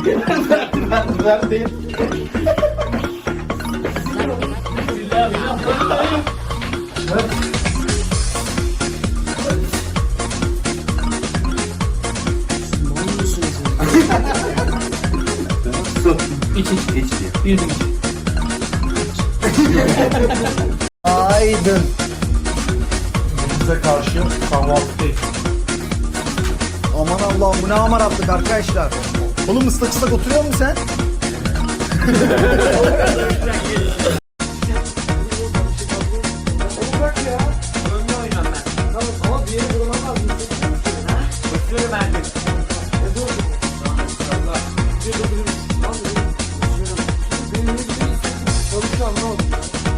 Ver değil. İç iç. İç diyor. Bir iç. Aydın. Bize karşı kahvaltı Aman Allah'ım bu ne amaratlık arkadaşlar. Oğlum ıslak ıslak oturuyor musun sen? Birbirimize bir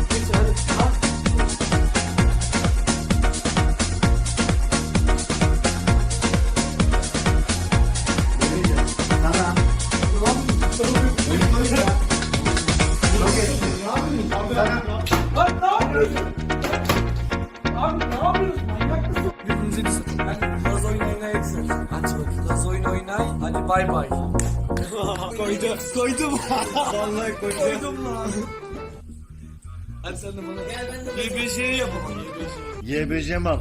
oynayın. Hadi bay bay. koydum. Koydum. Vallahi koydum. Koydum lan. Hadi sen de bana. Gel ben de. YBJ'yi yapalım. YBJ. YBC mal.